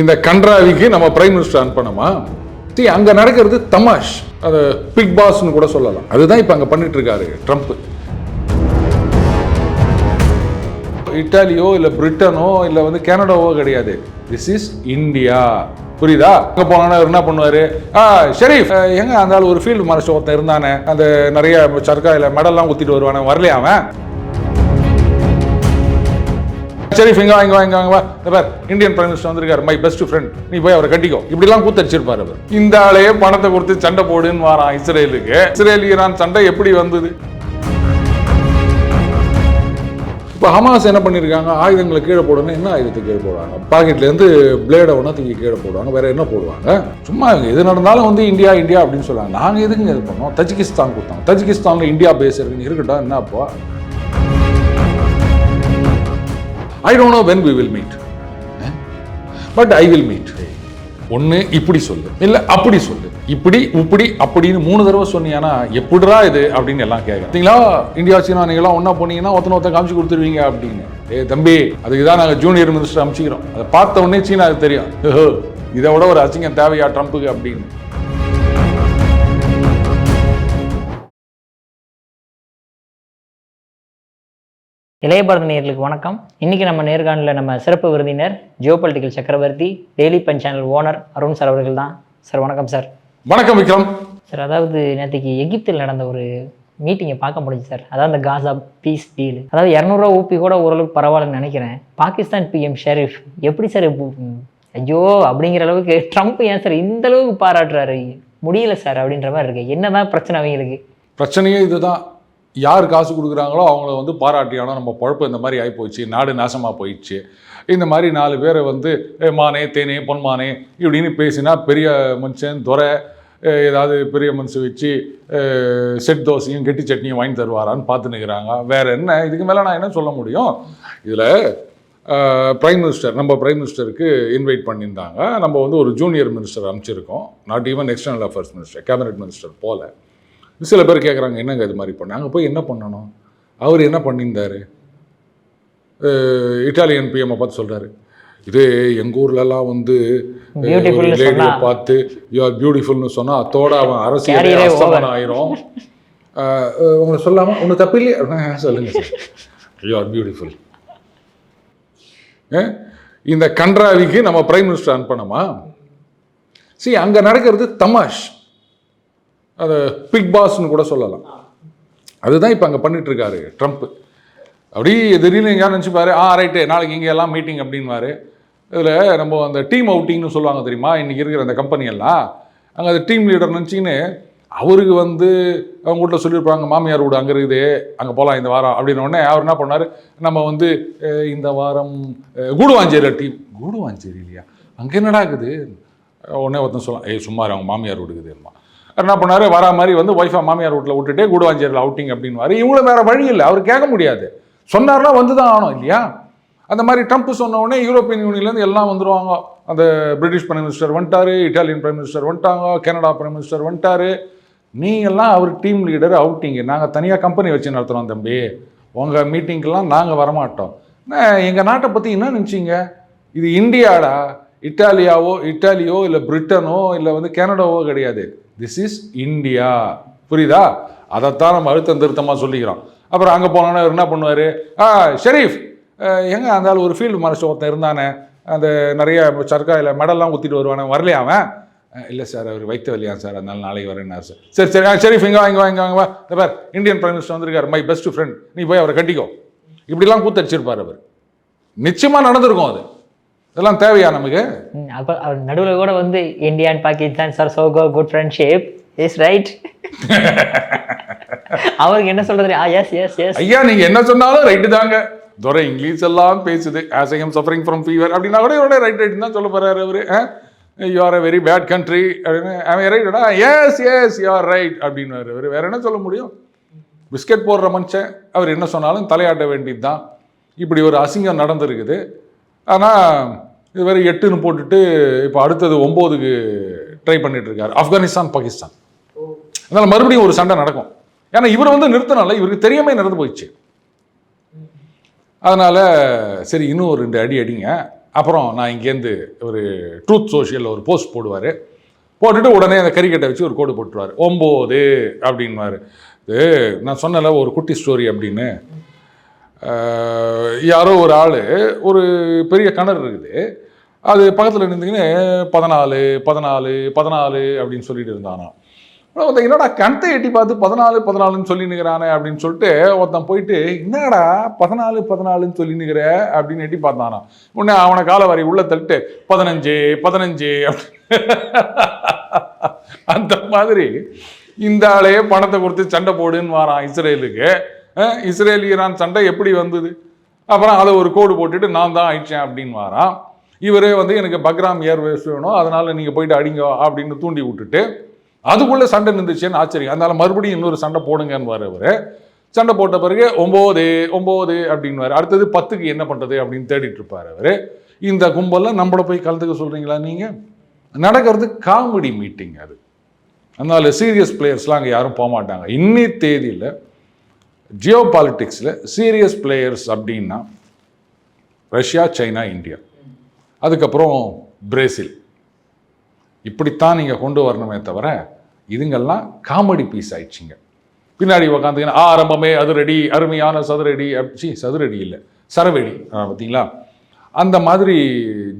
இந்த கன்றாவிக்கு நம்ம prime minister அனுப்பணுமா தி அங்க நடக்கிறது தமாஷ். அது பிக் பாஸ்னு கூட சொல்லலாம். அதுதான் இப்போ அங்க பண்ணிட்டு இருக்காரு ட்ரம்ப் இட்டாலியோ இல்ல பிரிட்டனோ இல்ல வந்து கனடாவோ கிடையாது. திஸ் இஸ் இந்தியா புரியுதா? அங்க போனா என்ன பண்ணுவாரு? ஆ ஷெரீஃப் எங்க அந்த ஆள் ஒரு ஃபீல்டு மார்ஷல் ஒருத்தன் இருந்தானே. அந்த நிறைய சர்க்காரில் மெடல்லாம் ஊத்திட்டு வருவானே. வரலையா சரி இங்க வாங்க வாங்க வாங்க வா இந்த பார் இந்தியன் பிரைம் மினிஸ்டர் வந்திருக்காரு மை பெஸ்ட் ஃப்ரெண்ட் நீ போய் அவரை கட்டிக்கோ இப்படிலாம் கூத்தடிச்சிருப்பார் அவர். இந்த ஆளையே பணத்தை கொடுத்து சண்டை போடுன்னு வாரான் இஸ்ரேலுக்கு. இஸ்ரேல் ஈரான் சண்டை எப்படி வந்தது? இப்போ ஹமாஸ் என்ன பண்ணியிருக்காங்க ஆயுதங்களை கீழே போடணும். என்ன ஆயுதத்தை கீழே போடுவாங்க பாக்கெட்ல இருந்து பிளேடை ஒன்றா தூக்கி கீழே போடுவாங்க. வேற என்ன போடுவாங்க? சும்மா எது நடந்தாலும் வந்து இந்தியா இந்தியா அப்படின்னு சொல்லுவாங்க நாங்கள் எதுக்குங்க இது பண்ணோம்? தஜிகிஸ்தான் கொடுத்தாங்க தஜிகிஸ்தானில் இந்தியா பேஸ் இருக்குன்னு இருக்கட்டும். என்ன I don't know when we will meet but I will meet ஒன்று இப்படி சொல்லு. இல்லை அப்படி சொல்லு. இப்படி இப்படி அப்படின்னு மூணு தடவை சொன்னீங்கன்னா எப்படிடா இது அப்படின்னு எல்லாம் கேட்குறீங்களா இந்தியா சீனா நீங்களாம் ஒன்றா போனீங்கன்னா ஒருத்தன ஒருத்தன் காமிச்சு கொடுத்துருவீங்க அப்படின்னு. ஏ தம்பி அதுக்கு தான் நாங்கள் ஜூனியர் மினிஸ்டர் அனுப்பிச்சிக்கிறோம் அதை பார்த்த உடனே சீனாவுக்கு தெரியும். ஓஹோ, இதை விட ஒரு அசிங்கம் தேவையா ட்ரம்ப்புக்கு அப்படின்னு. இளைய பாரத நேயர்களுக்கு வணக்கம். இன்னைக்கு நம்ம நேர்காணலில் நம்ம சிறப்பு விருந்தினர் ஜியோ பொலிட்டிக்கல் சக்கரவர்த்தி Daily Punch channel owner Arun sir அவர்கள் தான். சார் வணக்கம் சார். வணக்கம் விக்ரம். சார் அதாவது நேற்றுக்கு எகிப்தில் நடந்த ஒரு மீட்டிங்கை பார்க்க முடிஞ்சு சார். அதாவது அந்த காசா பீஸ் டீல் அதாவது இரநூறுவா ஊப்பி கூட ஓரளவுக்கு பரவாயில்லன்னு நினைக்கிறேன். பாகிஸ்தான் பிஎம் ஷெரீஃப் எப்படி சார் ஐயோ அப்படிங்கிற அளவுக்கு ட்ரம்ப் ஏன் சார் இந்த அளவுக்கு பாராட்டுறாரு? முடியல சார் அப்படின்ற மாதிரி இருக்கு. என்னதான் பிரச்சனை அவங்களுக்கு? பிரச்சனையே இதுதான். யார் காசு கொடுக்குறாங்களோ அவங்கள வந்து பாராட்டியான நம்ம பழப்பு இந்த மாதிரி ஆகிப்போச்சு நாடு நாசமாக போயிடுச்சு. இந்த மாதிரி நாலு பேரை வந்து மானே தேனே பொன்மானே இப்படின்னு பேசினா பெரிய மனுஷன் துறை ஏதாவது பெரிய மனுஷன் வச்சு செட் தோசையும் கெட்டி சட்னியும் வாங்கி தருவாரான்னு பார்த்து நிற்கிறாங்க வேறு என்ன? இதுக்கு மேலே நான் என்ன சொல்ல முடியும்? இதில் பிரைம் மினிஸ்டர் நம்ம பிரைம் மினிஸ்டருக்கு இன்வைட் பண்ணியிருந்தாங்க. நம்ம வந்து ஒரு junior minister அமைச்சிருக்கோம். Not even external affairs minister cabinet minister போல. சில பேர் கேட்குறாங்க என்னங்க இது மாதிரி பண்ண அங்கே போய் என்ன பண்ணணும்? அவர் என்ன பண்ணியிருந்தாரு? இட்டாலியன் பிஎம்ஐ பார்த்து சொல்கிறாரு இது எங்கள் ஊர்லலாம் வந்து லேடியை. பார்த்து யூ ஆர் பியூட்டிஃபுல்னு சொன்னால் அத்தோட அவன் அரசியலே அஸ்தமனம் ஆயிரும். உங்களை சொல்லாமல் ஒன்று தப்பு இல்லையா. சொல்லுங்கள் சார். யூ ஆர் பியூட்டிஃபுல் இந்த கன்றாவிக்கு நம்ம பிரைம் மினிஸ்டர் அனுப்பணுமா? See அங்கே நடக்கிறது தமாஷ். அது பிக் பாஸ்னு கூட சொல்லலாம். அதுதான் இப்போ அங்கே பண்ணிகிட்ருக்காரு ட்ரம்ப்பு ட்ரம்ப். அப்படி திடீர்னு எங்கேயாவது நினச்சிப்பாரு ஆ ரைட்டு நாளைக்கு இங்கே எல்லாம் மீட்டிங் அப்படின்வாரு இதில் நம்ம அந்த டீம் அவுட்டிங்னு சொல்லுவாங்க தெரியுமா? இன்றைக்கி இருக்கிற அந்த கம்பெனியெல்லாம் எல்லாம். அங்கே அந்த டீம் லீடர் நினச்சிங்கன்னு அவருக்கு வந்து அவங்க வீட்டில் சொல்லியிருப்பாங்க மாமியார் வீடு அங்கே இருக்குது அங்கே போகலாம் இந்த வாரம் அப்படின்ன உடனே அவர் என்ன பண்ணார்? நம்ம வந்து இந்த வாரம் கூடுவாஞ்சேரியில் டீம் கூடுவாஞ்சேரி இல்லையா அங்கே என்னடா இருக்குது? உடனே ஒருத்தன் சொல்லலாம் ஏய் சும்மா அவங்க மாமியார் வீடுக்குதுமா என்ன பண்ணார்? வரா மாதிரி வந்து ஒய்ஃபா மாமியார் வீட்டில் விட்டுட்டு கூடுவாஞ்சேரியில் அவுட்டிங் அப்படின்வாரு இவங்களும் வேற வழி இல்லை. அவர் கேட்க முடியாது. சொன்னார்னா வந்து தான் ஆகணும் இல்லையா? அந்த மாதிரி ட்ரம்ப் சொன்ன உடனே யூரோப்பியன் யூனியன்லேருந்து எல்லாம் வந்துடுவாங்க அந்த பிரிட்டிஷ் பிரைம் மினிஸ்டர் வந்துட்டாரு இட்டாலியன் பிரைம் மினிஸ்டர் வந்துட்டாங்க கனடா பிரைம் மினிஸ்டர் வந்துட்டாரு. நீங்கள்லாம் அவர் டீம் லீடர் அவுட்டிங்க நாங்கள் தனியாக கம்பெனி வச்சு நடத்துகிறோம் தம்பி. உங்கள் மீட்டிங்கெல்லாம் நாங்கள் வரமாட்டோம். எங்கள் நாட்டை பற்றி என்ன நினச்சிங்க? இது இந்தியாடா? இட்டாலியாவோ இட்டாலியோ இல்லை பிரிட்டனோ இல்லை வந்து கனடாவோ கிடையாது. திஸ் இஸ் இந்தியா புரியுதா? அதைத்தான் நம்ம அழுத்தம் திருத்தமாக சொல்லிக்கிறோம். அப்புறம் அங்கே போனோன்னா இவர் என்ன பண்ணுவார்? ஆ ஷெரீஃப் எங்கே அந்த ஆள் ஒரு ஃபீல்டு மார்ஷல் ஒருத்தன் இருந்தானே அந்த நிறைய சர்க்காரில் மெடல்லாம் ஊற்றிட்டு வருவானே வரலையா அவன்? இல்லை சார் அவர் வைத்த வழியா சார் அதனால நாளைக்கு வரேன் சார். சரி சரி ஆ, ஷெரீஃப் இங்கே வாங்க வாங்க வாங்க வா இந்த பார் இந்தியன் பிரைம் மினிஸ்டர் வந்திருக்கார் மை பெஸ்ட் ஃப்ரெண்ட் நீ போய் அவரை கட்டிக்கோ. இப்படிலாம் கூத்தடிச்சிருப்பார் அவர். நிச்சயமாக நடந்திருக்கும் அது. இதெல்லாம் தேவையா நமக்கு? அப்ப அவர் நடுவில் கூட வந்து India and Pakistan sir so go good friendship is right அவருக்கு என்ன சொல்றது ஆ எஸ் எஸ் எஸ் ஐயா நீங்க என்ன சொன்னாலும் ரைட்டு தாங்க. துரை இங்கிலீஷ் எல்லாம் பேசுது. As I am suffering from fever அப்படின்னா கூட இவரோட ரைட் ரைட் தான் சொல்ல போறாரு அவரு. You are a very bad country அப்படின்னு அவன் ரைட்டா yes yes you are right அப்படின்னு அவர். வேற என்ன சொல்ல முடியும்? பிஸ்கெட் போடுற மனுஷன். அவர் என்ன சொன்னாலும் தலையாட்ட வேண்டியது தான் இப்படி ஒரு அசிங்கம் நடந்திருக்குது. ஆனால் இதுவரை எட்டுன்னு போட்டுட்டு இப்போ அடுத்தது ஒம்போதுக்கு ட்ரை பண்ணிட்டு இருக்காரு ஆப்கானிஸ்தான் பாகிஸ்தான். அதனால் மறுபடியும் ஒரு சண்டை நடக்கும். ஏன்னா இவர் வந்து நிறுத்தினால இவருக்கு தெரியாமல் நடந்து போயிடுச்சு. அதனால் சரி இன்னும் ஒரு ரெண்டு அடி அடிங்க. அப்புறம் நான் இங்கேருந்து ஒரு ட்ரூத் சோஷியலில் ஒரு போஸ்ட் போடுவார். போட்டுட்டு உடனே அந்த கறிக்கட்டை வச்சு ஒரு கோடு போட்டுருவார். ஒம்போது அப்படின்வார் இது நான் சொன்னல ஒரு குட்டி ஸ்டோரி அப்படின்னு. யாரோ ஒரு ஆள் ஒரு பெரிய கிணறு இருக்குது. அது பக்கத்தில் நின்றுக்கின்னு பதினாலு பதினாலு பதினாலு அப்படின்னு சொல்லிட்டு இருந்தானா. ஒருத்தன் என்னடா கணத்தை எட்டி பார்த்து பதினாலு பதினாலுன்னு சொல்லி நிற்கிறானே அப்படின்னு சொல்லிட்டு ஒருத்தன் போயிட்டு என்னடா பதினாலு பதினாலுன்னு சொல்லி நிற்கிற அப்படின்னு எட்டி பார்த்தானா. உடனே அவனை காலை வரி உள்ள தள்ளிட்டு பதினஞ்சு பதினஞ்சு. அப்படி அந்த மாதிரி இந்த ஆளே பணத்தை கொடுத்து சண்டை போடுன்னு வாரான் இஸ்ரேலுக்கு. இஸ்ரேல் ஈரான் சண்டை எப்படி வந்தது? அப்புறம் அதை ஒரு கோடு போட்டுட்டு நான் தான் ஆயிடுச்சேன் அப்படின்னு வாரான். இவரே வந்து எனக்கு பக்ராம் ஏர்வேஸ் வேணும் அதனால் நீங்கள் போயிட்டு அடிங்க அப்படின்னு தூண்டி விட்டுட்டு அதுக்குள்ளே சண்டை நின்றுச்சேன்னு ஆச்சரியம். அதனால் மறுபடியும் இன்னொரு சண்டை போடுங்கன்னு வரவர் சண்டை போட்ட பிறகு ஒம்போது ஒம்போது அப்படின்னு அடுத்தது பத்துக்கு என்ன பண்ணுறது அப்படின்னு தேடிட்டு இருப்பார் அவர். இந்த கும்பலில் நம்மள போய் கலந்துக்க சொல்கிறீங்களா நீங்கள் நடக்கிறது காமெடி மீட்டிங் அது. அதனால் சீரியஸ் பிளேயர்ஸ்லாம் அங்கே யாரும் போக மாட்டாங்க. இன்னி தேதியில் ஜியோ பாலிட்டிக்ஸில் சீரியஸ் பிளேயர்ஸ் அப்படின்னா ரஷ்யா சைனா இந்தியா. அதுக்கப்புறம் பிரேசில். இப்படித்தான் நீங்கள் கொண்டு வரணுமே தவிர இதுங்கெல்லாம் காமெடி பீஸ் ஆயிடுச்சிங்க. பின்னாடி உக்காந்துங்கன்னா ஆரம்பமே அதிரடி அருமையான சதுரடி அப்படி சதுரடி இல்லை சரவெடி ஆ, பார்த்தீங்களா அந்த மாதிரி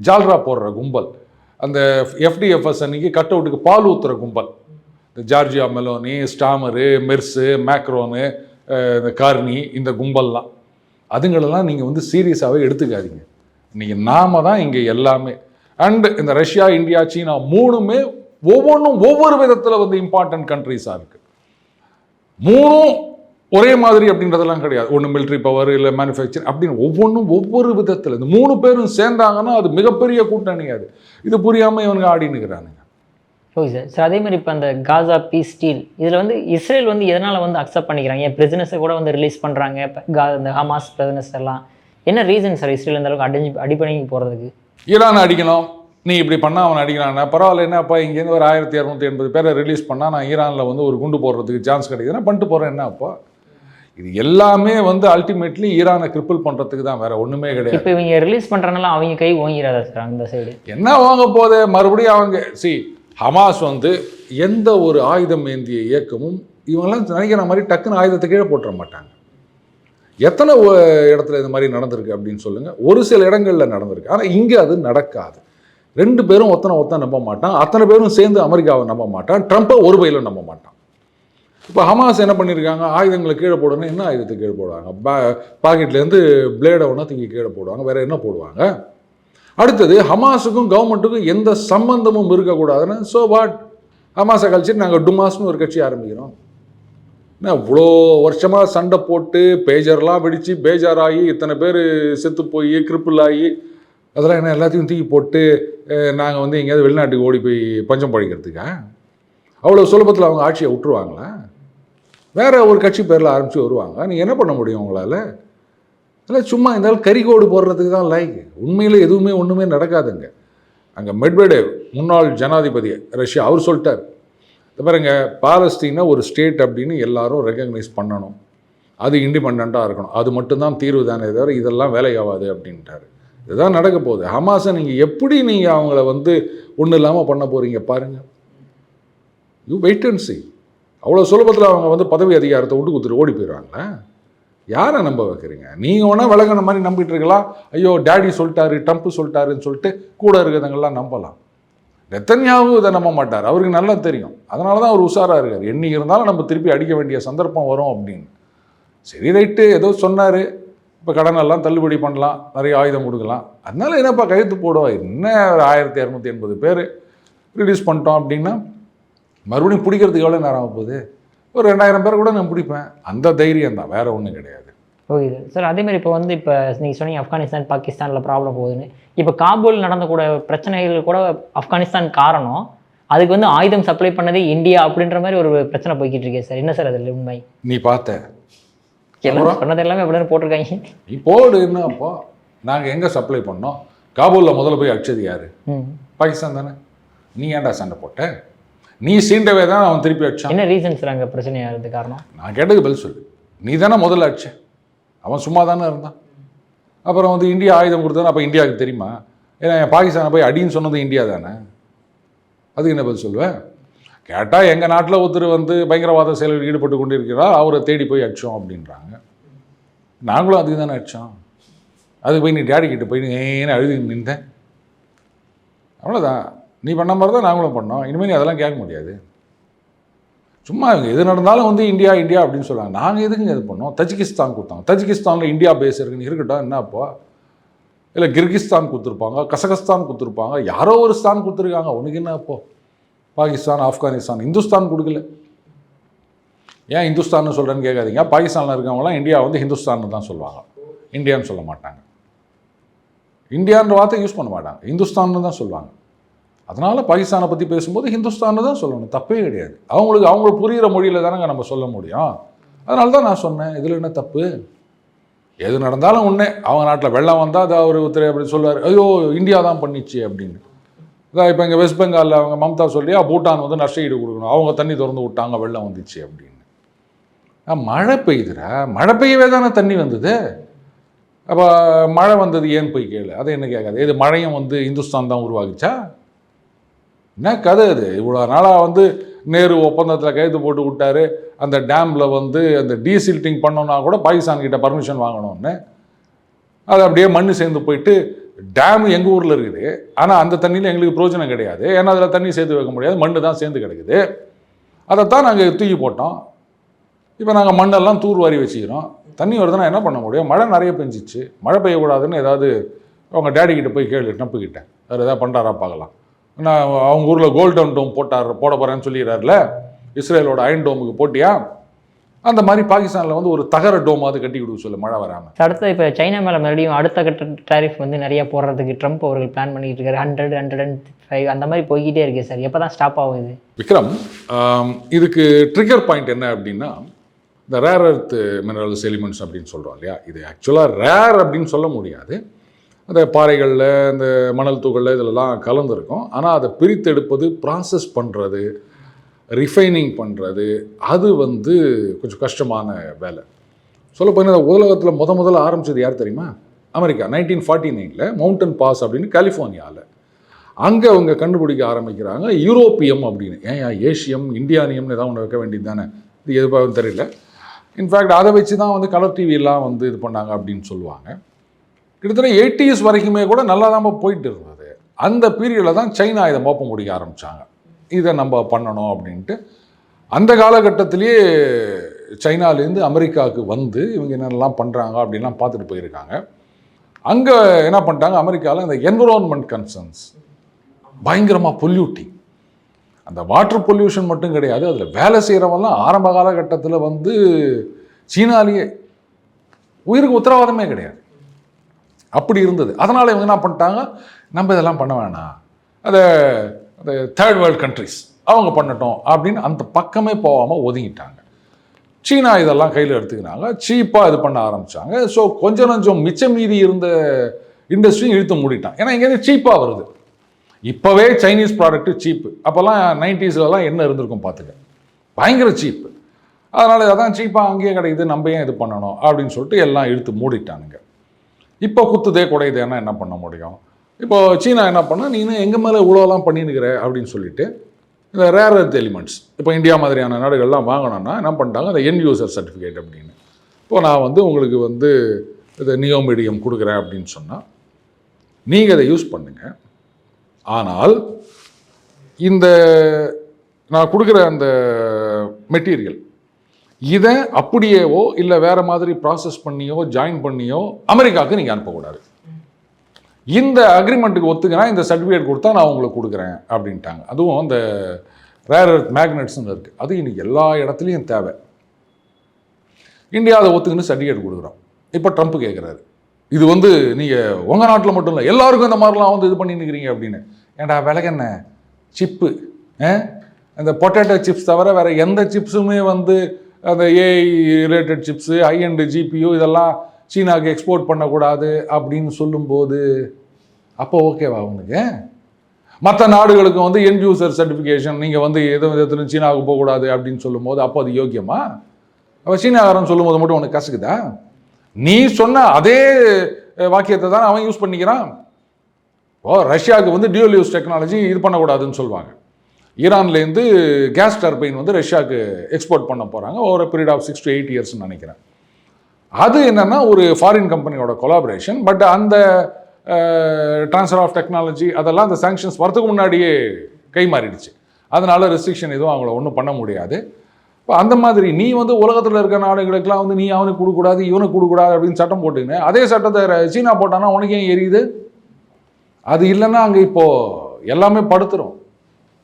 ஜால்ரா போடுற கும்பல் அந்த எஃப்டிஎஃப்எஸ் அன்னைக்கு கட் அவுட்டுக்கு பால் ஊத்துற கும்பல். இந்த Giorgia Meloni Starmer Merz Macron இந்த கார்னி இந்த கும்பல்லாம் அதுங்களெல்லாம் நீங்கள் வந்து சீரியஸாகவே எடுத்துக்காதீங்க. நீங்கள் நாம தான் இங்கே எல்லாமே. அண்டு இந்த ரஷ்யா இந்தியா சீனா மூணுமே ஒவ்வொன்றும் ஒவ்வொரு விதத்தில் வந்து இம்பார்ட்டன்ட் கண்ட்ரிஸாக இருக்குது மூணும் ஒரே மாதிரி அப்படின்றதெல்லாம் கிடையாது. ஒன்று மிலிட்ரி பவர் இல்லை மேனுஃபேக்சர் அப்படின்னு ஒவ்வொன்றும் ஒவ்வொரு விதத்தில். இந்த மூணு பேரும் சேர்ந்தாங்கன்னா அது மிகப்பெரிய கூட்டணி அது. இது புரியாமல் இவனுங்க ஆடினுக்கிறானுங்க ஓகே சார் சார் அதே மாதிரி இப்போ அந்த காசா பீஸ் ஸ்டீல் இதில் வந்து இஸ்ரேல் வந்து எதனால் வந்து அக்செப்ட் பண்ணிக்கிறாங்க? என் பிரிசனஸை கூட வந்து ரிலீஸ் பண்ணுறாங்க இப்போ கா இந்த ஹமாஸ் பிரிசனஸ் எல்லாம். என்ன ரீசன் சார் இஸ்ரேல் இந்த அளவுக்கு அடிஞ்சு அடிப்படைக்கு போகிறதுக்கு ஈரான் அடிக்கணும். நீ இப்படி பண்ணால் அவன் அடிக்கிறான்னா பரவாயில்ல என்னப்பா இங்கேருந்து ஒரு ஆயிரத்தி இரநூத்தி எண்பது பேரை ரிலீஸ் பண்ணால் நான் ஈரானில் வந்து ஒரு குண்டு போடுறதுக்கு சான்ஸ் கிடைக்குதுன்னா பண்ணிட்டு போகிறேன் என்ன அப்பா இது எல்லாமே வந்து அல்டிமேட்லி ஈரானை கிரிப்பிள் பண்ணுறதுக்கு தான் வேற ஒன்றுமே கிடையாது. இப்போ இவங்க ரிலீஸ் பண்ணுறனால அவங்க கை ஓங்கிடாதா சார் அந்த சைடு என்ன வாங்க போதே மறுபடியும் அவங்க சி ஹமாஸ் வந்து எந்த ஒரு ஆயுதம் ஏந்திய இயக்கமும் இவங்கெல்லாம் நினைக்கிற மாதிரி டக்குன்னு ஆயுதத்தை கீழே போட்டுற மாட்டாங்க. எத்தனை இடத்துல இந்த மாதிரி நடந்திருக்கு அப்படின்னு சொல்லுங்கள் ஒரு சில இடங்களில் நடந்திருக்கு. ஆனால் இங்கே அது நடக்காது. ரெண்டு பேரும் ஒத்தனை ஒத்தனை நம்ப மாட்டான். அத்தனை பேரும் சேர்ந்து அமெரிக்காவை நம்ப மாட்டான். ட்ரம்ப்பை ஒரு பையில நம்ப மாட்டான். இப்போ ஹமாஸ் என்ன பண்ணியிருக்காங்க ஆயுதங்களை கீழே போடணும். என்ன ஆயுதத்தை கீழே போடுவாங்க? பா பாக்கெட்லேருந்து பிளேடை ஒன்றா தூக்கி கீழே போடுவாங்க. வேறு என்ன போடுவாங்க? அடுத்தது ஹமாஸுக்கும் கவர்மெண்ட்டுக்கும் எந்த சம்பந்தமும் இருக்கக்கூடாதுன்னு ஸோ வாட் ஹமாஸை கழிச்சு நாங்கள் டுமாஸ்னு ஒரு கட்சி ஆரம்பிக்கிறோம். என்ன இவ்வளோ வருஷமாக சண்டை போட்டு பேஜர்லாம் வெடித்து பேஜாராகி இத்தனை பேர் செத்து போய் கிரிப்பிள் ஆகி அதெல்லாம் என்ன எல்லாத்தையும் தூக்கி போட்டு நாங்கள் வந்து எங்கேயாவது வெளிநாட்டுக்கு ஓடி போய் பஞ்சம் பழிக்கிறதுக்கா அவ்வளோ சுலபத்தில் அவங்க ஆட்சியை விட்டுருவாங்களா? வேற ஒரு கட்சி பேரில் ஆரம்பித்து வருவாங்க நீங்கள் என்ன பண்ண முடியும் உங்களால்? இல்லை சும்மா இருந்தாலும் கறிகோடு போடுறதுக்கு தான் லைக் உண்மையில் எதுவுமே ஒன்றுமே நடக்காதுங்க. அங்கே மெட்வெடேவ் முன்னாள் ஜனாதிபதி ரஷ்யா அவர் சொல்லிட்டார். இந்த பாருங்க பாலஸ்தீனை ஒரு ஸ்டேட் அப்படின்னு எல்லாரும் ரெக்கக்னைஸ் பண்ணணும். அது இண்டிபெண்ட்டாக இருக்கணும். அது மட்டும்தான் தீர்வு தானே தவிர இதெல்லாம் வேலையாகாது அப்படின்ட்டாரு. இதுதான் நடக்க போகுது. ஹமாஸை நீங்கள் எப்படி நீங்கள் அவங்கள வந்து ஒன்றும் இல்லாமல் பண்ண போகிறீங்க பாருங்கள் யூ வெயிட் அண்ட் சி அவ்வளோ சுலபத்தில் அவங்க வந்து பதவி அதிகாரத்தை விட்டு கொடுத்துட்டு ஓடி போயிடுவாங்களா? யாரை நம்ப வைக்கிறீங்க? நீங்கள் வேணால் விலகின மாதிரி நம்பிட்டு இருக்கலாம் ஐயோ டேடி சொல்லிட்டாரு ட்ரம்ப் சொல்லிட்டாருன்னு சொல்லிட்டு கூட இருக்கிறவங்கெல்லாம் நம்பலாம். நெத்தன்யாவும் இதை நம்ப மாட்டார். அவருக்கு நல்லா தெரியும். அதனால தான் அவர் உஷாராக இருக்கார். என்னைக்கு இருந்தாலும் நம்ம திருப்பி அடிக்க வேண்டிய சந்தர்ப்பம் வரும் அப்படின்னு. சரி ரைட்டு. ஏதோ சொன்னார். இப்போ கடனெல்லாம் தள்ளுபடி பண்ணலாம். நிறைய ஆயுதம் கொடுக்கலாம். அதனால என்னப்பா கையெழுத்து போடுவோம் என்ன ஒரு ஆயிரத்தி இரநூத்தி எண்பது பேர் ரிலீஸ் பண்ணிட்டோம் அப்படின்னா மறுபடியும் பிடிக்கிறதுக்கு எவ்வளோ நேரம் ஆகும் போகுது? ஒரு ரெண்டாயிரம் பேர் கூட நான் பிடிப்பேன். அந்த தைரியம் தான். வேற ஒன்றும் கிடையாது. ஓகே சார் சார் அதே மாதிரி இப்போ வந்து இப்போ நீங்கள் சொன்னீங்க ஆப்கானிஸ்தான் பாகிஸ்தானில் ப்ராப்ளம் போகுதுன்னு. இப்போ காபூல் நடந்த கூட பிரச்சனைகள் கூட ஆப்கானிஸ்தான் காரணம். அதுக்கு வந்து ஆயுதம் சப்ளை பண்ணதே இந்தியா அப்படின்ற மாதிரி ஒரு பிரச்சனை போய்கிட்டு இருக்கே சார் என்ன சார் அதில் உண்மை? நீ பார்த்த? எல்லாம் சொன்னது எல்லாமே அப்படின்னு போட்டிருக்காங்க. நீ போடு என்னப்பா நாங்கள் எங்கே சப்ளை பண்ணோம்? காபூலில் முதல்ல போய் அடிச்சது யாரு? பாகிஸ்தான் தானே. நீ ஏன்டா சண்டை போட்ட? நீ சீண்டவே தான் அவன் திருப்பி அடிச்சான். என்ன ரீசன் சார் அங்கே பிரச்சனையாகிறது காரணம்? நான் கேட்டதுக்கு பதில் சொல்லு. நீ தானே முதல்ல அடிச்ச. அவன் சும்மா தானே இருந்தான். அப்புறம் வந்து இந்தியா ஆயுதம் கொடுத்தானே அப்போ இந்தியாவுக்கு தெரியுமா? ஏன்னா பாகிஸ்தானை போய் அடின்னு சொன்னது இந்தியா தானே? அதுக்கு என்ன பதில் சொல்லுவேன் கேட்டால் எங்கள் நாட்டில் ஒருத்தர் வந்து பயங்கரவாத செயலில் ஈடுபட்டு கொண்டிருக்கிறார். அவரை தேடி போய் அடிச்சோம் அப்படின்றாங்க. நாங்களும் அதுக்கு தானே அடித்தோம் அதுக்கு போய் நீ டேடி கிட்ட போய் நேன்னு அழுதி நின்றேன். அவ்வளோதான் நீ பண்ண மாதிரி தான் நாங்களும் பண்ணோம். இனிமேல் நீ அதெல்லாம் கேட்க முடியாது. சும்மா இவங்க எது நடந்தாலும் வந்து இந்தியா இந்தியா அப்படின்னு சொல்கிறாங்க நாங்கள் எதுக்குங்க இது பண்ணோம்? தஜிகிஸ்தான் கொடுத்தாங்க தஜிகிஸ்தானில் இந்தியா பேஸ் இருக்குன்னு இருக்கட்டும். என்னப்போ இல்லை கிர்கிஸ்தான் கொடுத்துருப்பாங்க கசகஸ்தான் கொடுத்துருப்பாங்க யாரோ ஒரு ஸ்தான் கொடுத்துருக்காங்க உனக்கு என்ன அப்போ? பாகிஸ்தான் ஆப்கானிஸ்தான் இந்துஸ்தான் கொடுக்கல. ஏன் இந்துஸ்தான்னு சொல்கிறேன்னு கேட்காதீங்க. பாகிஸ்தானில் இருக்கவங்களாம் இந்தியா வந்து ஹிந்துஸ்தான்னு தான் சொல்லுவாங்க. இந்தியான்னு சொல்ல மாட்டாங்க. இந்தியான்ற வார்த்தை யூஸ் பண்ண மாட்டாங்க. இந்துஸ்தான்னு தான் சொல்லுவாங்க. அதனால் பாகிஸ்தானை பற்றி பேசும்போது ஹிந்துஸ்தானை தான் சொல்லணும். தப்பே கிடையாது. அவங்களுக்கு அவங்களுக்கு புரிகிற மொழியில் தானேங்க நம்ம சொல்ல முடியும். அதனால தான் நான் சொன்னேன். இதில் என்ன தப்பு? எது நடந்தாலும் ஒன்றே அவங்க நாட்டில் வெள்ளம் வந்தால் அது அவர் ஒருத்தர் அப்படி சொல்லுவார். ஐயோ இந்தியா தான் பண்ணிச்சு அப்படின்னு. அதான் இப்போ இங்கே வெஸ்ட் பெங்காலில் அவங்க மம்தா சொல்லியா பூட்டான் வந்து நஷ்ட ஈடு கொடுக்கணும். அவங்க தண்ணி திறந்து விட்டாங்க வெள்ளம் வந்துச்சு அப்படின்னு. மழை பெய்யுதுடா. மழை பெய்யவே தானே தண்ணி வந்தது? அப்போ மழை வந்தது ஏன் போய் கேளு. அதை என்ன கேட்காது? இது மழையும் வந்து இந்துஸ்தான் தான் உருவாக்குச்சா? என்ன கதை இது? இவ்வளோ நாளாக வந்து நேரு ஒப்பந்தத்தில் கைது போட்டு விட்டாரு. அந்த டேமில் வந்து அந்த டீசில்ட்டிங் பண்ணோன்னா கூட பாகிஸ்தான் கிட்ட பர்மிஷன் வாங்கணும்னு அது அப்படியே மண் சேர்ந்து போயிட்டு டேம் எங்கள் ஊரில் இருக்குது. ஆனால் அந்த தண்ணியில் எங்களுக்கு பிரோஜனம் கிடையாது. ஏன்னா அதில் தண்ணி சேர்த்து வைக்க முடியாது. மண் தான் சேர்ந்து கிடக்குது. அதைத்தான் நாங்கள் தூக்கி போட்டோம். இப்போ நாங்கள் மண்ணெல்லாம் தூர்வாரி வச்சுக்கிறோம். தண்ணி வருதுன்னா என்ன பண்ண முடியும்? மழை நிறைய பெஞ்சிச்சு. மழை பெய்யக்கூடாதுன்னு ஏதாவது அவங்க டேடி கிட்ட போய் கேளு நப்புக்கிட்டேன். வேறு எதாவது பண்ணுறாரா பார்க்கலாம். நான் அவங்க ஊரில் கோல்டன் டோம் போட்டார் போட போகிறேன்னு சொல்லிடுறாருல இஸ்ரேலோட அயன் டோமுக்கு போட்டியா? அந்த மாதிரி பாகிஸ்தானில் வந்து ஒரு தகர டோமாவது கட்டி கொடுக்க சொல்லு மழை வராமல் அடுத்து இப்போ சைனா மேலே மறுபடியும் அடுத்த கட்ட டாரிஃப் வந்து நிறைய போடுறதுக்கு ட்ரம்ப் அவர்கள் பிளான் பண்ணிட்டு இருக்காரு. ஹண்ட்ரட் ஹண்ட்ரட் அண்ட் ஃபைவ் அந்த மாதிரி போய்கிட்டே இருக்கு சார் எப்போ தான் ஸ்டாப் ஆகும் இது? விக்ரம் இதுக்கு ட்ரிகர் பாயிண்ட் என்ன அப்படின்னா இந்த ரேர் எர்த் மினரல்ஸ் எலிமெண்ட்ஸ் அப்படின்னு சொல்கிறோம் இல்லையா? இது ஆக்சுவலாக ரேர் அப்படின்னு சொல்ல முடியாது. அந்த பாறைகளில் இந்த மணல் துகளில் இதிலெல்லாம் கலந்துருக்கும். ஆனால் அதை பிரித்தெடுப்பது ப்ராசஸ் பண்ணுறது ரிஃபைனிங் பண்ணுறது அது வந்து கொஞ்சம் கஷ்டமான வேலை. சொல்ல போனால் உலகத்தில் முத முதல்ல ஆரம்பிச்சது யார் தெரியுமா? அமெரிக்கா. நைன்டீன் ஃபார்ட்டி நைனில் மவுண்டன் பாஸ் அப்படின்னு கலிஃபோர்னியாவில் அங்கே அவங்க கண்டுபிடிக்க ஆரம்பிக்கிறாங்க யூரோப்பியம் அப்படின்னு. ஏன் ஏஷியம் இந்தியானியம்னு ஏதாவது ஒன்று வைக்க வேண்டியது தானே? இது எதுவாக தெரியல. இன்ஃபேக்ட் அதை வச்சு தான் வந்து கலர் டிவியெல்லாம் வந்து இது பண்ணாங்க அப்படின்னு சொல்லுவாங்க. கிட்டத்தட்ட எயிட்டிஸ் வரைக்குமே கூட நல்லா தான் போயிட்டு இருந்தது அந்த பீரியடில் தான் சைனா இதை மோப்ப முடிய ஆரம்பித்தாங்க இதை நம்ம பண்ணணும் அப்படின்ட்டு. அந்த காலகட்டத்திலேயே சைனாலேருந்து அமெரிக்காவுக்கு வந்து இவங்க என்னென்னலாம் பண்ணுறாங்க அப்படின்லாம் பார்த்துட்டு போயிருக்காங்க. அங்கே என்ன பண்ணிட்டாங்க? அமெரிக்காவில் இந்த என்விரான்மெண்ட் கன்சர்ன்ஸ் பயங்கரமாக பொல்யூட்டிங் அந்த வாட்டர் பொல்யூஷன் மட்டும் கிடையாது. அதில் வேலை செய்கிறவெல்லாம் ஆரம்ப காலகட்டத்தில் வந்து சீனாலேயே. உயிருக்கு உத்தரவாதமே கிடையாது. அப்படி இருந்தது. அதனால் இவங்க என்ன பண்ணிட்டாங்க? நம்ம இதெல்லாம் பண்ண வேணாம். அதை அந்த தேர்ட் வேர்ல்ட் கண்ட்ரிஸ் அவங்க பண்ணட்டும் அப்படின்னு அந்த பக்கமே போகாமல் ஒதுங்கிட்டாங்க. சீனா இதெல்லாம் கையில் எடுத்துக்கிறாங்க. சீப்பாக இது பண்ண ஆரம்பித்தாங்க ஸோ கொஞ்சம் கொஞ்சம் மிச்சம் மீதி இருந்த இண்டஸ்ட்ரியும் இழுத்து மூடிட்டான் ஏன்னா இங்கேருந்து சீப்பாக வருது. இப்போவே சைனீஸ் ப்ராடக்ட்டு சீப்பு அப்போல்லாம் நைன்டிஸ்லலாம் என்ன இருந்திருக்கும் பார்த்துக்க. பயங்கர சீப்பு அதனால் அதான் சீப்பாக அங்கேயே கிடைக்குது. நம்ம ஏன் இது பண்ணணும்? அப்படின்னு சொல்லிட்டு எல்லாம் இழுத்து மூடிட்டானுங்க. இப்போ குத்துதே குடையுதேன்னா என்ன பண்ண முடியும்? இப்போ சீனா என்ன பண்ணால் நீனு எங்கள் மேலே இவ்வளோலாம் பண்ணினுக்கிற? அப்படின்னு சொல்லிட்டு இந்த ரேர் எர்த் எலிமெண்ட்ஸ் இப்போ இந்தியா மாதிரியான நாடுகள்லாம் வாங்கணும்னா என்ன பண்ணிட்டாங்க அந்த என் யூசர் சர்டிஃபிகேட் அப்படின்னு. இப்போ நான் வந்து உங்களுக்கு வந்து இது நியோமீடியம் கொடுக்குறேன் அப்படின்னு சொன்னால் நீங்கள் அதை யூஸ் பண்ணுங்கள் ஆனால் இந்த நான் கொடுக்குற அந்த மெட்டீரியல் இதை அப்படியேவோ இல்லை வேற மாதிரி ப்ராசஸ் பண்ணியோ ஜாயின் பண்ணியோ அமெரிக்காவுக்கு நீங்கள் அனுப்பக்கூடாது. இந்த அக்ரிமெண்ட்டுக்கு ஒத்துக்கினா இந்த சர்டிஃபிகேட் கொடுத்தா நான் உங்களுக்கு கொடுக்குறேன் அப்படின்ட்டாங்க. அதுவும் அந்த ரேர் எர்த் மேக்னெட்ஸ்னு இருக்குது அது இன்னைக்கு எல்லா இடத்துலையும் தேவை. இந்தியா அதை ஒத்துக்கின்னு சர்டிஃபிகேட் கொடுக்குறோம். இப்போ ட்ரம்ப் கேட்குறாரு இது வந்து நீங்கள் உங்கள் நாட்டில் மட்டும் இல்லை எல்லாருக்கும் இந்த மாதிரிலாம் வந்து இது பண்ணின்னுக்கிறீங்க அப்படின்னு. ஏன்டா விலகென்ன சிப்பு இந்த பொட்டேட்டோ சிப்ஸ் தவிர வேறு எந்த சிப்ஸுமே வந்து அந்த AI related chips high and GPU இதெல்லாம் சீனாவுக்கு எக்ஸ்போர்ட் பண்ணக்கூடாது அப்படின்னு சொல்லும்போது அப்போ ஓகேவா உனக்கு மற்ற நாடுகளுக்கு வந்து என் யூசர் சர்டிஃபிகேஷன் நீங்கள் வந்து எது விதத்திலும் சீனாவுக்கு போகக்கூடாது அப்படின்னு சொல்லும்போது அப்போ அது யோக்கியமா? அப்போ சீனாக்காரன் சொல்லும்போது மட்டும் உனக்கு கசுக்குதா? நீ சொன்ன அதே வாக்கியத்தை தான் அவன் யூஸ் பண்ணிக்கிறான். ஓ ரஷ்யாவுக்கு வந்து டியூல் யூஸ் டெக்னாலஜி இது பண்ணக்கூடாதுன்னு சொல்லுவாங்க. ஈரான்லேருந்து கேஸ் டர்பைன் வந்து ரஷ்யாவுக்கு எக்ஸ்போர்ட் பண்ண போகிறாங்க ஒரு period of six to eight இயர்ஸ்னு நினைக்கிறேன். அது என்னென்னா ஒரு ஃபாரின் கம்பெனியோட கொலாபரேஷன் பட் அந்த ட்ரான்ஸ்ஃபர் ஆஃப் டெக்னாலஜி அதெல்லாம் அந்த சாங்ஷன்ஸ் வரதுக்கு முன்னாடியே கை மாறிடுச்சு அதனால் ரெஸ்ட்ரிக்ஷன் எதுவும் அவங்கள ஒன்றும் பண்ண முடியாது. இப்போ அந்த மாதிரி நீ வந்து உலகத்தில் இருக்க நாடுகளுக்கெல்லாம் வந்து நீ அவனுக்கு கொடுக்கூடாது இவனுக்கு கொடுக்கூடாது அப்படின்னு சட்டம் போட்டுக்கினு அதே சட்டத்தை சீனா போட்டானா உனக்கு ஏன் எரியுது? அது இல்லைன்னா அங்கே இப்போது எல்லாமே படுத்துரும்.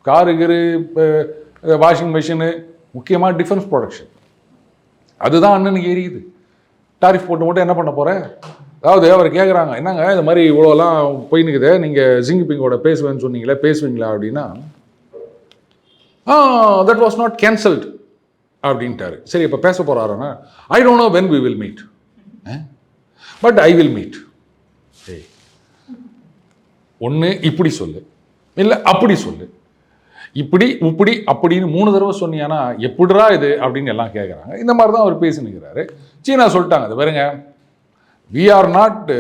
காரு இப்போ வாஷிங் மிஷினு முக்கியமாக டிஃபென்ஸ் ப்ரொடக்ஷன் அதுதான் அண்ணனுக்கு எரியுது டாரிஃப் போட்டு மட்டும் என்ன பண்ண போகிறேன் அதாவது அவர் கேட்குறாங்க என்னங்க இந்த மாதிரி இவ்வளோலாம் போயின்னுக்குது நீங்கள் ஜிங்கிபிங்கோட பேசுவேன்னு சொன்னீங்களே பேசுவீங்களா அப்படின்னா ah that was not cancelled அப்படின்ட்டாரு. சரி இப்போ பேச போகிறாருன்னா I don't know when we will meet but I will meet ஒன்று இப்படி சொல்லு இல்லை அப்படி சொல்லு. இப்படி இப்படி அப்படின்னு மூணு தடவை சொன்னீங்கன்னா எப்படிரா இது? அப்படின்னு எல்லாம் கேட்குறாங்க இந்த மாதிரி தான் அவர் பேசினுக்கிறாரு. சீனா சொல்லிட்டாங்க அது பாருங்க வி ஆர் நாட்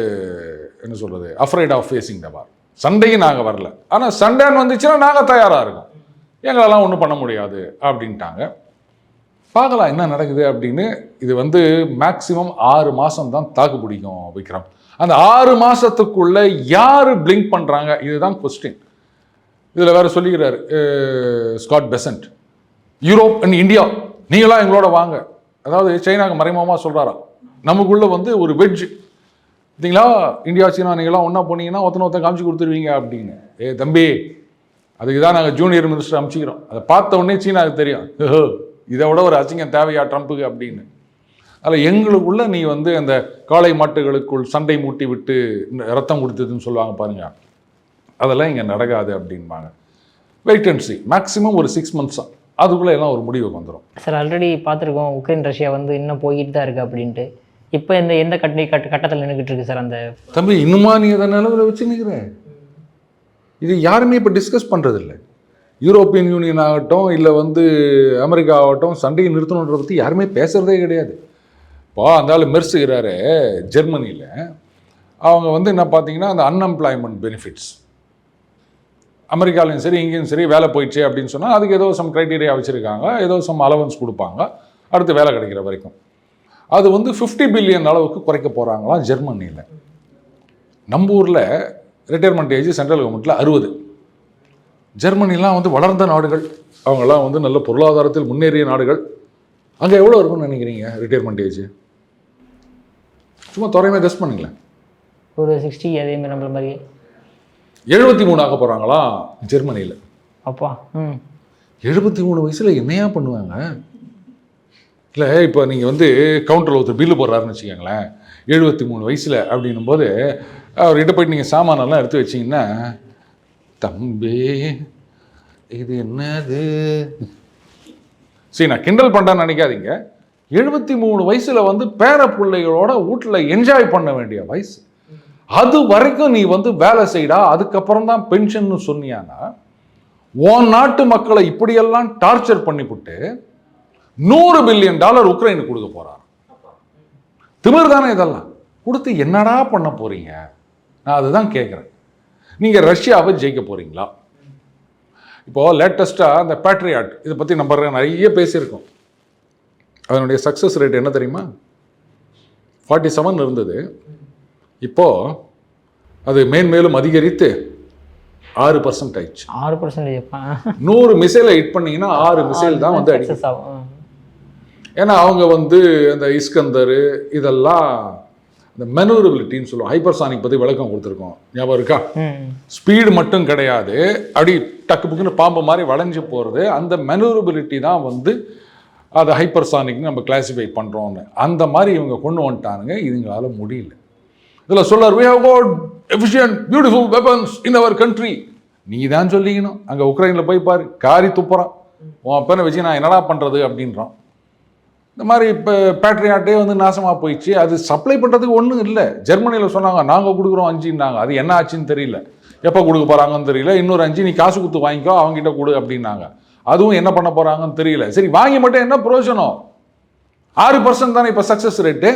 என்ன சொல்கிறது அஃப்ரைட் ஆஃப் ஃபேஸிங் த சண்டையும் நாங்கள் வரல. ஆனால் சண்டைன்னு வந்துச்சுன்னா நாங்கள் தயாராக இருக்கோம். எங்களெல்லாம் ஒன்றும் பண்ண முடியாது அப்படின்ட்டாங்க. பார்க்கலாம் என்ன நடக்குது அப்படின்னு. இது வந்து மேக்ஸிமம் ஆறு மாதம் தான் தாக்கு பிடிக்கும் விக்ரம். அந்த ஆறு மாதத்துக்குள்ளே யார் பிளிங்க் பண்ணுறாங்க இதுதான் கொஸ்டின் இதில் வேற சொல்லிக்கிறாரு Scott Bessent Europe and India நீங்களாம் எங்களோட வாங்க. அதாவது சைனாவுக்கு மறைமுகமாக சொல்கிறாரா நமக்குள்ளே வந்து ஒரு வெஜ் பார்த்தீங்களா? இந்தியா சீனா நீங்களாம் ஒன்றா போனீங்கன்னா ஒருத்தனை ஒருத்தன் காமிச்சு கொடுத்துருவீங்க அப்படின்னு. ஏ தம்பி அதுக்கு தான் நாங்கள் ஜூனியர் மினிஸ்டர் அனுப்பிச்சிக்கிறோம் அதை பார்த்த உடனே சீனாவுக்கு தெரியும். "ஓஹோ, இதை விட ஒரு அசிங்கம் தேவையா ட்ரம்ப்புக்கு அப்படின்னு. அதில் எங்களுக்குள்ள நீ வந்து அந்த காளை மாட்டுகளுக்குள் சண்டை மூட்டி விட்டு ரத்தம் கொடுத்ததுன்னு சொல்லுவாங்க பாருங்கள் அதெல்லாம் இங்கே நடக்காது அப்படின்பாங்க வெயிட் அண்ட் சி மேக்ஸிமம் ஒரு சிக்ஸ் மந்த்ஸ் தான் அதுக்குள்ளே எல்லாம் ஒரு முடிவுக்கு வந்துடும் சார் ஆல்ரெடி பார்த்துருக்கோம் உக்ரைன் ரஷ்யா வந்து இன்னும் போய்கிட்டு தான் இருக்குது அப்படின்ட்டு. இப்போ இந்த எந்த கட்டி கட்ட கட்டத்தில் நின்றுக்கிட்டு இருக்கு சார் அந்த தம்பி இன்னுமா நீ அதை நிலவில் வச்சு நிற்கிற இது யாருமே இப்போ டிஸ்கஸ் பண்ணுறதில்ல யூரோப்பியன் யூனியன் ஆகட்டும் இல்லை வந்து அமெரிக்கா ஆகட்டும் சண்டையை நிறுத்தணுன்றத பற்றி யாருமே பேசுகிறதே கிடையாது. இப்போ அந்த ஆள் மெர்சுகிறாரு ஜெர்மனியில். அவங்க வந்து என்ன பார்த்தீங்கன்னா அந்த அன்எம்ப்ளாய்மெண்ட் பெனிஃபிட்ஸ் அமெரிக்காலையும் சரி இங்கேயும் சரி வேலை போயிடுச்சு அப்படின்னு சொன்னால் அதுக்கு ஏதோ சம் க்ரைட்டீரியா வச்சுருக்காங்க. ஏதோ சம் அலவன்ஸ் கொடுப்பாங்க. அடுத்து வேலை கிடைக்கிற வரைக்கும். அது வந்து ஃபிஃப்டி பில்லியன் அளவுக்கு குறைக்க போகிறாங்களாம் ஜெர்மனியில். நம்ம ஊரில் ரிட்டையர்மெண்ட் ஏஜ் சென்ட்ரல் கவர்மெண்ட்டில் அறுபது. ஜெர்மனிலாம் வந்து வளர்ந்த நாடுகள். அவங்கெல்லாம் வந்து நல்ல பொருளாதாரத்தில் முன்னேறிய நாடுகள். அங்கே எவ்வளோ இருக்கும்னு நினைக்கிறீங்க ரிட்டையர்மெண்ட் ஏஜ் சும்மா துறையுமே கெஸ்ட் பண்ணுங்களேன். ஒரு சிக்ஸ்டி அதேமாதிரி நம்மள மாதிரி எழுபத்தி மூணு ஆக்க போகிறாங்களாம் ஜெர்மனியில். அப்பா எழுபத்தி மூணு வயசில் என்னையா பண்ணுவாங்க? இல்லை இப்போ நீங்கள் வந்து கவுண்டரில் ஒருத்தர் பில்லு போடுறாருன்னு வச்சுக்கோங்களேன். எழுபத்தி மூணு வயசில் அப்படின்னும் போது அவர்கிட்ட போயிட்டு நீங்கள் சாமானெல்லாம் எடுத்து வச்சிங்கன்னா தம்பி இது என்னது? சரி நான் கிண்டல் பண்ணுறேன்னு நினைக்காதீங்க. எழுபத்தி மூணு வயசில் வந்து பேர பிள்ளைகளோட வீட்டில் என்ஜாய் பண்ண வேண்டிய வயசு. அது வரைக்கும் நீ வந்து வேலை செய்டா அதுக்கப்புறம் தான் பென்ஷன் சொன்னியானா உன் நாட்டு மக்களை இப்படியெல்லாம் டார்ச்சர் பண்ணிவிட்டு நூறு பில்லியன் டாலர் உக்ரைனுக்கு கொடுக்க போகிறார் திமிர் தானே இதெல்லாம்? கொடுத்து என்னடா பண்ண போகிறீங்க நான் அதுதான் கேட்குறேன் நீங்கள் ரஷ்யாவை ஜெயிக்க போகிறீங்களா இப்போது லேட்டஸ்ட்டாக அந்த பேட்ரியாட் இதை பற்றி நம்ம நிறைய பேசியிருக்கோம். அதனுடைய சக்ஸஸ் ரேட் என்ன தெரியுமா? ஃபார்ட்டி செவன் இருந்தது. இப்போ அது மேன்மேலும் அதிகரித்து ஆறு பர்சன்ட் ஆயிடுச்சு. ஆறு பர்சன்டேஜ் நூறு மிசைலை ஹிட் பண்ணீங்கன்னா ஆறு மிசைல் தான் வந்து அடிக்கும். சக்ஸஸ் ஆகும். ஏன்னா அவங்க வந்து அந்த இஸ்கந்தர் இதெல்லாம் இந்த மெனூரபிலிட்டின்னு சொல்லுவோம். ஹைப்பர்சானிக் பற்றி விளக்கம் கொடுத்துருக்கோம். ஞாபகம் இருக்கா? ஸ்பீடு மட்டும் கிடையாது. அப்படி டக்கு புக்குன்னு பாம்பு மாதிரி வளைஞ்சு போகிறது அந்த மெனூரபிலிட்டி தான் வந்து அதை ஹைப்பர்சானிக்னு நம்ம கிளாசிஃபை பண்ணுறோன்னு அந்த மாதிரி இவங்க கொண்டு வந்துட்டானுங்க. இதுங்களால முடியல. இதில் சொல்லார் we have got efficient beautiful weapons in our country நீ தான் சொல்லிக்கணும். அங்கே உக்ரைனில் போய் பாரு காரி துப்புறான். உன் அப்பனை வச்சு நான் என்னடா பண்ணுறது அப்படின்றான். இந்த மாதிரி இப்போ பேட்ரியாட்டே வந்து நாசமாக போயிடுச்சு. அது சப்ளை பண்ணுறதுக்கு ஒன்றும் இல்லை. ஜெர்மனியில் சொன்னாங்க நாங்கள் கொடுக்குறோம் அஞ்சுன்னாங்க. அது என்ன ஆச்சுன்னு தெரியல. எப்போ கொடுக்க போகிறாங்கன்னு தெரியல. இன்னொரு அஞ்சு நீ காசு கொடுத்து வாங்கிக்கோ அவங்ககிட்ட கொடு அப்படின்னாங்க. அதுவும் என்ன பண்ண போகிறாங்கன்னு தெரியல. சரி வாங்கி மட்டும் என்ன பிரயோஜனம்? ஆறு பர்சன்ட் தானே இப்போ சக்ஸஸ் ரேட்டு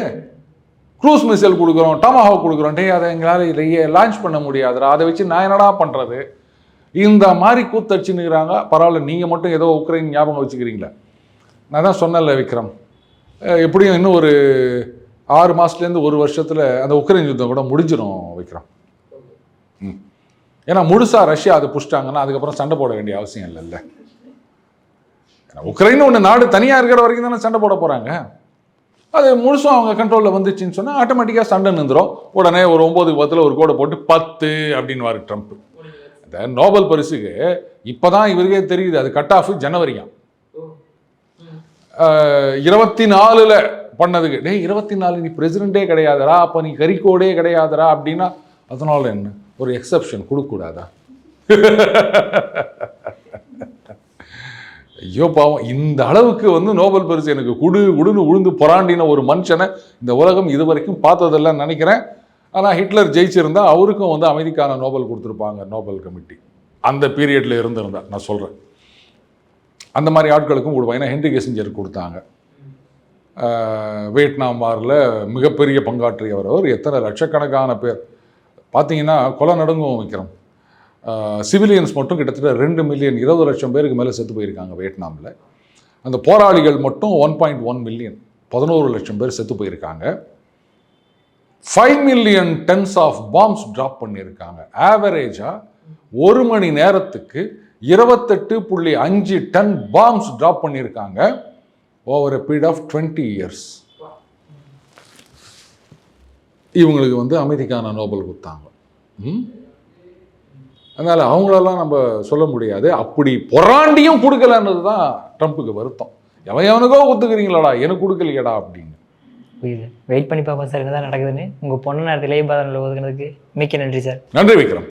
க்ரூஸ் மிசைல் கொடுக்குறோம் டமாஹாக் கொடுக்குறோம். டே அதை எங்களால் லான்ச் பண்ண முடியாதுரா அதை வச்சு நான் என்னடா பண்ணுறது இந்த மாதிரி கூத்தடிச்சுன்னுக்கிறாங்க. பரவாயில்ல நீங்கள் மட்டும் ஏதோ உக்ரைன் ஞாபகம் வச்சுக்கிறீங்களே. நான் தான் சொன்னேன்ல விக்ரம். எப்படியும் இன்னும் ஒரு ஆறு மாதத்துலேருந்து ஒரு வருஷத்தில் அந்த உக்ரைன் யுத்தம் கூட முடிஞ்சிடும் விக்ரம். ம். ஏன்னா முழுசாக ரஷ்யா அதை புஷ்டாங்கன்னா அதுக்கப்புறம் சண்டை போட வேண்டிய அவசியம் இல்லைல்ல. உக்ரைன் ஒன்று நாடு தனியாக இருக்கிற வரைக்கும் தானே சண்டை போட போகிறாங்க அது முழுசும் அவங்க கண்ட்ரோலில் வந்துச்சுன்னு சொன்னால் ஆட்டோமேட்டிக்காக சண்டை நின்றுரும். உடனே ஒரு ஒம்பது பத்தில் ஒரு கோடை போட்டு பத்து அப்படின்வாரு ட்ரம்ப் அந்த நோபல் பரிசுக்கு இப்போ தான் இவருக்கே தெரியுது. அது கட் ஆஃப் ஜனவரியா இருபத்தி நாலில் பண்ணதுக்கு டேய் இருபத்தி நாலு நீ பிரசிடென்ட்டே கிடையாதரா அப்போ நீ கறிக்கோடே கிடையாதரா அப்படின்னா அதனால என்ன? ஒரு எக்ஸப்ஷன் கொடுக்கக்கூடாதா? ஐயோ பாவம் இந்த அளவுக்கு வந்து நோபல் பரிசு எனக்கு குடு குடுன்னு உழுந்து புறாண்டின ஒரு மனுஷனை இந்த உலகம் இது வரைக்கும் பார்த்ததில்லன்னு நினைக்கிறேன். ஆனால் ஹிட்லர் ஜெயிச்சிருந்தா அவருக்கும் வந்து அமைதிக்கான நோபல் கொடுத்துருப்பாங்க நோபல் கமிட்டி. அந்த பீரியடில் இருந்திருந்தா நான் சொல்கிறேன் அந்த மாதிரி ஆட்களுக்கும் கொடுப்பாங்க. ஏன்னா ஹென்ரி கெசிஞ்சர் கொடுத்தாங்க. வியட்நாம் வாரில் மிகப்பெரிய பங்காற்றியவர் அவர் எத்தனை லட்சக்கணக்கான பேர். பார்த்தீங்கன்னா கொலை நடுங்கும் வைக்கிறோம் சிவிலியன்ஸ் மட்டும் கிட்டத்தட்ட ரெண்டு மில்லியன் இருபது லட்சம் பேருக்கு மேலே செத்து போயிருக்காங்க வியட்நாமில். அந்த போராளிகள் மட்டும் ஒன் பாயிண்ட் ஒன் மில்லியன் பதினோரு லட்சம் பேர் செத்து போயிருக்காங்க. Five million tons of bombs drop பண்ணியிருக்காங்க. ஆவரேஜாக ஒரு மணி நேரத்துக்கு இருபத்தெட்டு புள்ளி அஞ்சு டன் பாம்ஸ் ட்ராப் பண்ணியிருக்காங்க over a period of twenty years இவங்களுக்கு வந்து அமைதிக்கான நோபல் கொடுத்தாங்க. ம்? அதனால் அவங்களெல்லாம் நம்ம சொல்ல முடியாது. அப்படி பொறாண்டியும் கொடுக்கலன்றது தான் ட்ரம்ப்புக்கு வருத்தம். எவன் எவனுக்கோ ஒத்துக்கிறீங்களாடா எனக்கு கொடுக்கலையடா அப்படின்னு. வெயிட் பண்ணி பார்ப்போம் சார் என்னதான் நடக்குதுன்னு. உங்கள் பொண்ணு நேரத்தில் இலையை பாதனில் ஒதுக்குனதுக்கு மிக்க நன்றி சார். நன்றி விக்ரம்.